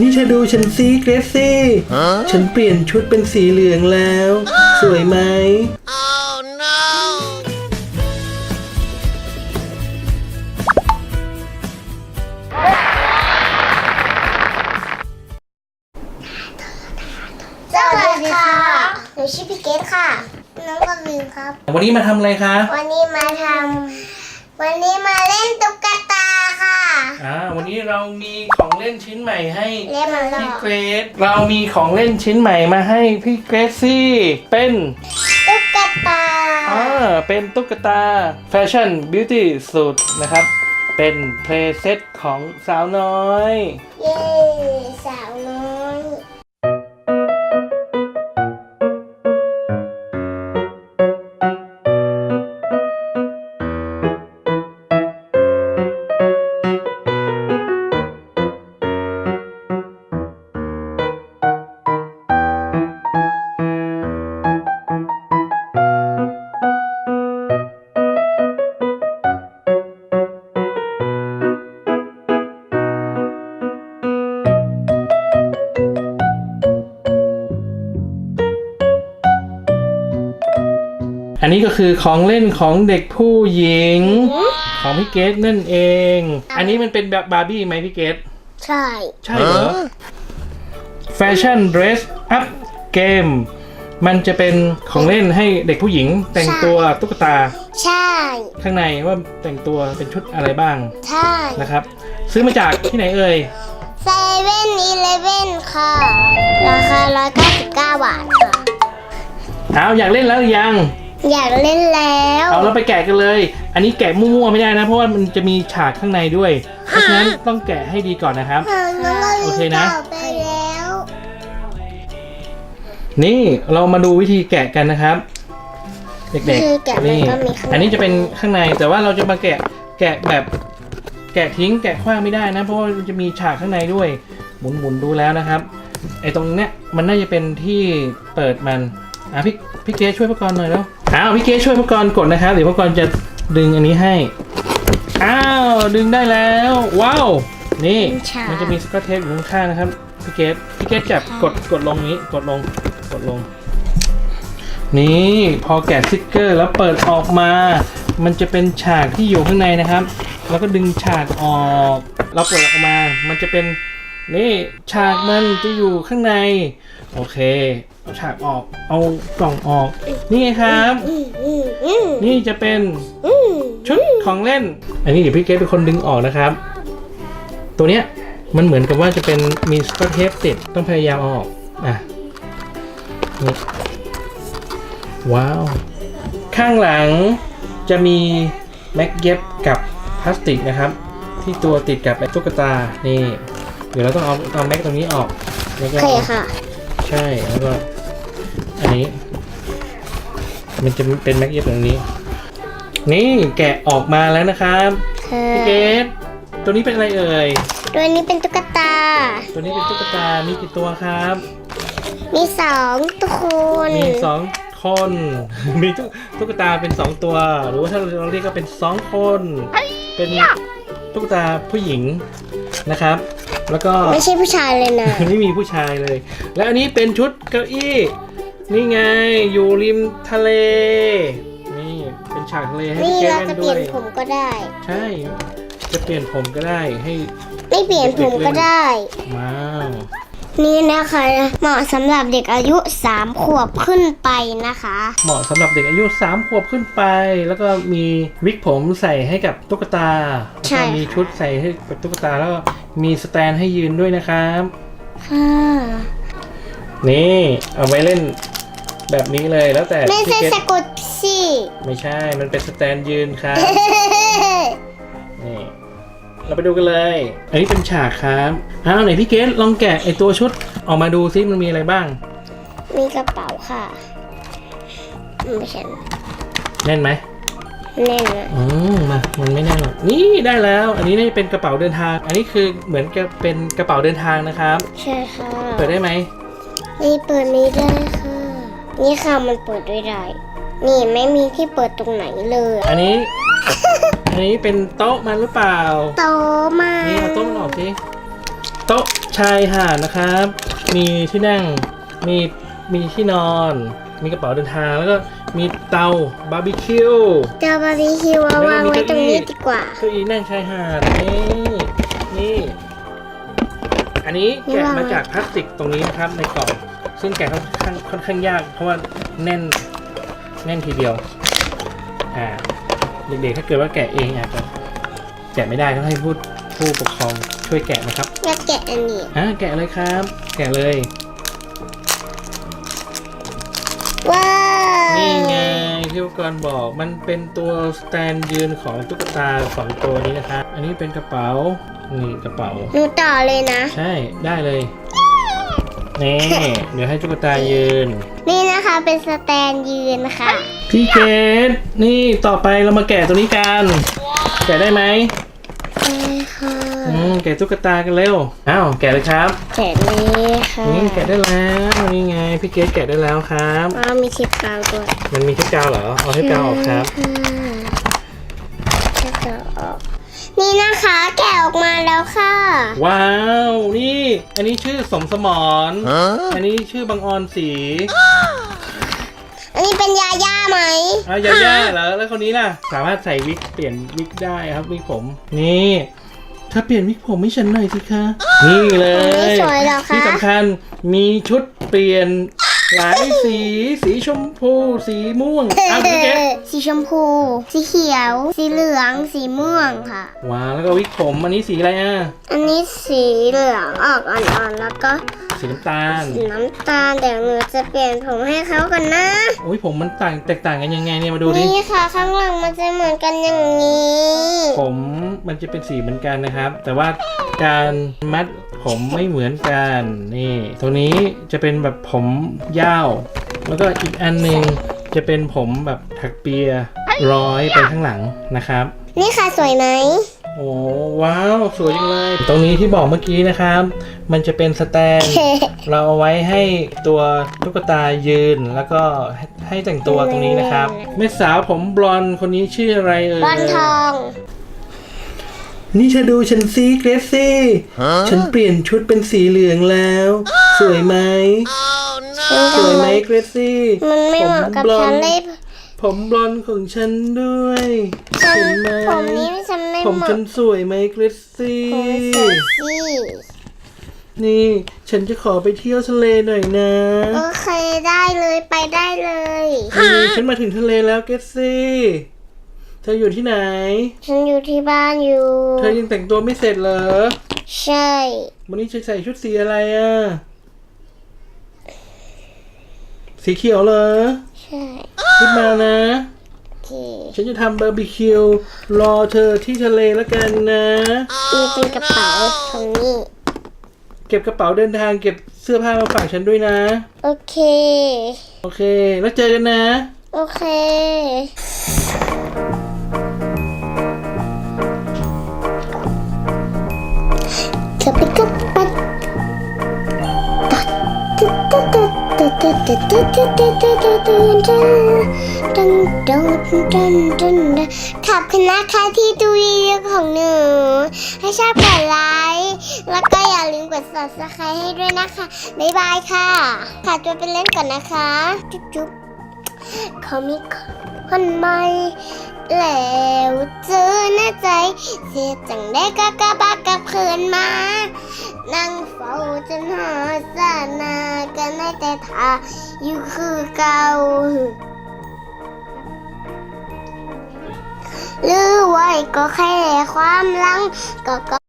นี่เธอดูฉันสิเกรซซี่ฉันเปลี่ยนชุดเป็นสีเหลืองแล้ว สวยไหมสวัสดีค่ะ หนูชื่อพี่เกดค่ะ น้องกวินครับ วันนี้มาทำอะไรคะ วันนี้มาทำ วันนี้มาเล่นตุ๊กตาค่ะ อ่าวันนี้เรามีของเล่นชิ้นใหม่ให้เล่นมันหลอพี่กเกรซเรามีของเล่นชิ้นใหม่มาให้พี่เกรซซี่เป็นตุ๊กตาอ่าเป็นตุ๊กตาแฟชั่นบิวตี้สูตรนะครับ เป็นเพลย์เซตของสาวน้อย เย้สาวน้อย อันนี้ก็คือของเล่นของเด็กผู้หญิง ของพี่เกดนั่นเอง อันนี้มันเป็นแบบบาร์บี้ไหมพี่เกดใช่ ใช่เหรอแฟชั่นเดรสอัพเกมมันจะเป็นของเล่นให้เด็กผู้หญิงแต่งตัวตุ๊กตา ใช่ ข้างในว่าแต่งตัวเป็นชุดอะไรบ้าง ใช่ นะครับ ซื้อมาจากที่ไหนเอ่ยเซเว่นอีเลเว่นค่ะ ราคา199บาทค่ะ เอาอยากเล่นแล้วหรือยัง อยากเล่นแล้วเอาเราไปแกะกันเลย อันนี้แกะมั่วๆไม่ได้นะ เพราะว่ามันจะมีฉากข้างในด้วย เพราะฉะนั้นต้องแกะให้ดีก่อนนะครับโอเคนะ ไปแล้วนี่เรามาดูวิธีแกะกันนะครับ เด็กคือแกะๆมันนี่ก็มีข้างในอันนี้จะเป็นข้างในแต่ว่าเราจะมาแกะแกะแบบ แกะทิ้งแกะขว้างไม่ได้นะ เพราะว่ามันจะมีฉากข้างในด้วย หมุนหมุนดูแล้วนะครับไอ้ตรงเนี้ยมันน่าจะเป็นที่เปิดมันอะพี่พี่เกช่วยพกรหน่อยแล้ว อ้าวพี่เกช่วยพกรกดนะครับเดี๋ยวพกรจะดึงอันนี้ให้ อ้าวดึงได้แล้ว ว้าว นี่ฉากมันจะมีสกอตเทปอยู่ข้างๆนะครับพี่เกตพี่เกตจับกดกดลงนี้กดลงกดลง นี่พอแกะสติ๊กเกอร์แล้วเปิดออกมา มันจะเป็นฉากที่อยู่ข้างในนะครับ แล้วก็ดึงฉากออก เราเปิดออกมา มันจะเป็นนี่ฉากมันจะอยู่ข้างใน โอเค เอาฉากออก เอากล่องออก นี่ไงครับ นี่จะเป็นชุดของเล่น อันนี้เดี๋ยวพี่เกดเป็นคนดึงออกนะครับ ตัวเนี้ยมันเหมือนกับว่าจะเป็นมีสกอตเทปติดต้องพยายามเอาออกอะนี่ว้าว ข้างหลังจะมีแม็กเย็บกับพลาสติกนะครับ ที่ตัวติดกับไอ้ตุ๊กตานี่ เดี๋ยวเราต้องเอาเอาแม็กตรงนี้ออกแล้วโอก็เคค่ะ ใช่แล้วก็อันนี้ มันจะเป็นแม็กเย็บตรงนี้ นี่แกะออกมาแล้วนะครับค่ะพี่เกดตัวนี้เป็นอะไรเอ่ยตัวนี้เป็นตุ๊กตา ตัวนี้เป็นตุ๊กตา มีกี่ตัวครับ มีสองทุกคนมีสองคน มีตุ๊กตุ๊กตาเป็นสองตัว หรือว่าถ้าเราเรียกก็เป็นสองคน เป็นตุ๊กตาผู้หญิงนะครับ แล้วก็ไม่ใช่ผู้ชายเลยนะ ไม่มีผู้ชายเลย และอันนี้เป็นชุดเก้าอี้ นี่ไงอยู่ริมทะเล นี่เป็นฉากทะเลให้นี่พี่เกดเราเล่นจะเปด้ลี่วยยนผมก็ได้ ใช่ จะเปลี่ยนผมก็ได้ให้ไม่เปลี่ยนผมก็ได้ ว้าวนี่นะคะ เหมาะสำหรับเด็กอายุ 3 ขวบขึ้นไปนะคะ เหมาะสำหรับเด็กอายุ 3 ขวบขึ้นไป แล้วก็มีวิกผมใส่ให้กับตุ๊กตาใช่แล้วก็มีชุดใส่ให้กับตุ๊กตาแล้วก็ มีสแตนให้ยืนด้วยนะครับ ค่ะนี่ เอาไว้เล่นแบบนี้เลยแล้วแต่ไม่ใช่พี่เกสตกุตซี่ไม่ใช่ มันเป็นสแตนยืนครับ นี่ เราไปดูกันเลย อันนี้เป็นฉากครับอ้าวไหนพี่เกดลองแกะไอตัวชุดออกมาดูซิมันมีอะไรบ้าง มีกระเป๋าค่ะไม่ใช่แน่นไหม แน่นนะอืมมา มันไม่แน่นหรอกนี่ได้แล้ว อันนี้นี่เป็นกระเป๋าเดินทาง อันนี้คือเหมือนกับเป็นกระเป๋าเดินทางนะครับ ใช่ค่ะเปิดได้ไหมนี่เปิดไม่ได้ค่ะ นี่ค่ะมันเปิดด้วยได้นี่ไม่มีที่เปิดตรงไหนเลยอะอันนี้ อันนี้เป็นโต๊ะมันหรือเปล่า โตมานี่เอาโต๊ะมันออกสิโต๊ะชายหาดนะครับ มีที่นั่ง มีมีที่นอน มีกระเป๋าเดินทางแล้วก็มีเตาบาร์บีคิวเจ้าบาร์บีคิวเอาวางไว้ตรงนี้ดีกว่าเก้าอี้นั่งชายหาดนี่นี่ อันนี้แกะมาจากพลาสติกตรงนี้นะครับในกล่อง ซึ่งแกะค่อนข้างค่อนข้างยาก เพราะว่าแน่นแน่นทีเดียวอ่าเด็กๆถ้าเกิดว่าแกะเองอาจจะแกะไม่ได้ต้องให้ผู้ผู้ปกครองช่วยแกะนะครับอยากแกะอันนี้อะแกะเลยครับ แกะเลย ว้าว นี่ไงที่อุปกรณ์บอกมันเป็นตัวสแตนยืนของตุ๊กตาสองตัวนี้นะครับอันนี้เป็นกระเป๋า นี่กระเป๋า หนูต่อเลยนะ ใช่ได้เลย นี่ เดี๋ยวให้ตุ๊กตายืน นี่นะคะเป็นสแตนยืนค่ะ พี่เกดนี่ต่อไปเรามาแกะตัวนี้กัน แกะได้ไหม ใช่ค่ะ อืมแกะตุ๊กตากันเร็วอ้าวแกะเลยครับแกะเลยค่ะนี่แกะได้แล้วนี่ไงพี่เกดแกะได้แล้วครับว้าวมีเช็ดกาวด้วยมันมีเทปกาวเหรอเอาเทปกาวออกครับเช็ดกาวออก นี่นะคะ แกะออกมาแล้วค่ะ ว้าวนี่ อันนี้ชื่อสมสมร อันนี้ชื่อบางออนสีอั นนี้เป็นยาย่าไหมอ้าวยาย่าเหรอแล้วคนนี้ล่ะ สามารถใส่วิกเปลี่ยนวิกได้ครับวิกผม นี่ถ้าเปลี่ยนวิกผมให้ฉันหน่อยสิคะ นี่เลไม่ย สวยหรอคะที่สำคัญมีชุดเปลี่ยนหลายสี สีชมพู สีม่วงอ้าวพี่เกดสีชมพู สีเขียว สีเหลือง สีม่วงค่ะ ว้าวแล้วก็วิกผมอันนี้สีอะไรอะ อันนี้สีเหลืองออกอ่อนๆ แล้วก็ สีน้ำตาล สีน้ำตาลเดี๋ยวหนูจะเปลี่ยนผมให้เขากันนะ โอ้ยผมมันต่างแตกต่างกันยังไงเนี่ยมาดูดินี่ค่ะข้างหลังมันจะเหมือนกันอย่างนี้ผมมันจะเป็นสีเหมือนกันนะครับ แต่ว่าการมัดผมไม่เหมือนกันนี่ตรงนี้จะเป็นแบบผมยาว แล้วก็อีกอันหนึ่งจะเป็นผมแบบถักเปียร้อยไปข้างหลังนะครับ นี่ค่ะสวยไหม โอ้ว้าวสวยจังเลย ตรงนี้ที่บอกเมื่อกี้นะครับ มันจะเป็นสแตน เราเอาไว้ให้ตัวตุ๊กตายืนแล้วก็ให้ให้แต่งตัวตรงนี้นะครับแม่สาวผมบลอนด์คนนี้ชื่ออะไรเอ่ยบอลทอง นี่เธอดูฉันซีเกรซซี่ฉันเปลี่ยนชุดเป็นสีเหลืองแล้ว สวยไหมสวยไหมเกรซซี่มันไม่เหมาะกับฉันเลยผ มบลอนด์ของฉันด้วยฉันเห็นไหมผมนี้ฉันไม่ผมเหมาะฉันสวยไหมเกรซซี่ ผมสวยสินี่ฉันจะขอไปเที่ยวทะเลหน่อยนะโอเคได้เลยไปได้เลยนี่ฉันมาถึงทะเลแล้วเกรซซี่ เธออยู่ที่ไหน ฉันอยู่ที่บ้านอยู่ เธอยังแต่งตัวไม่เสร็จเหรอ ใช่ วันนี้จะใส่ชุดสีอะไรอะ สีเขียวเหรอใช่รีบมานะ โอเคฉันจะทำบาร์บีคิวรอเธอที่ทะเลแล้วกันนะ นี่เป็นกระเป๋าของนี่เก็บกระเป๋าเดินทางเก็บเสื้อผ้ามาฝากฉันด้วยนะ โอเค โอเค แล้วเจอกันนะ โอเค ขอบคุณนะคะที่ดูวิดีโอของหนูให้ชอบกดไลค์แล้วก็อย่าลืมกด subscribe ให้ด้วยนะคะ บ๊ายบายค่ะขอตัวไปเล่นก่อนนะคะ จุ๊บจุ๊บเขามีคนใหม่แล้วเจอหน้าใจ เสียจังได้ก็กระบากับคืนมา นั่งเฝ้าจนหาสานา กันได้แต่ทาอยู่คือเก่าหรือไว้ก็แค่ความลังก็ก็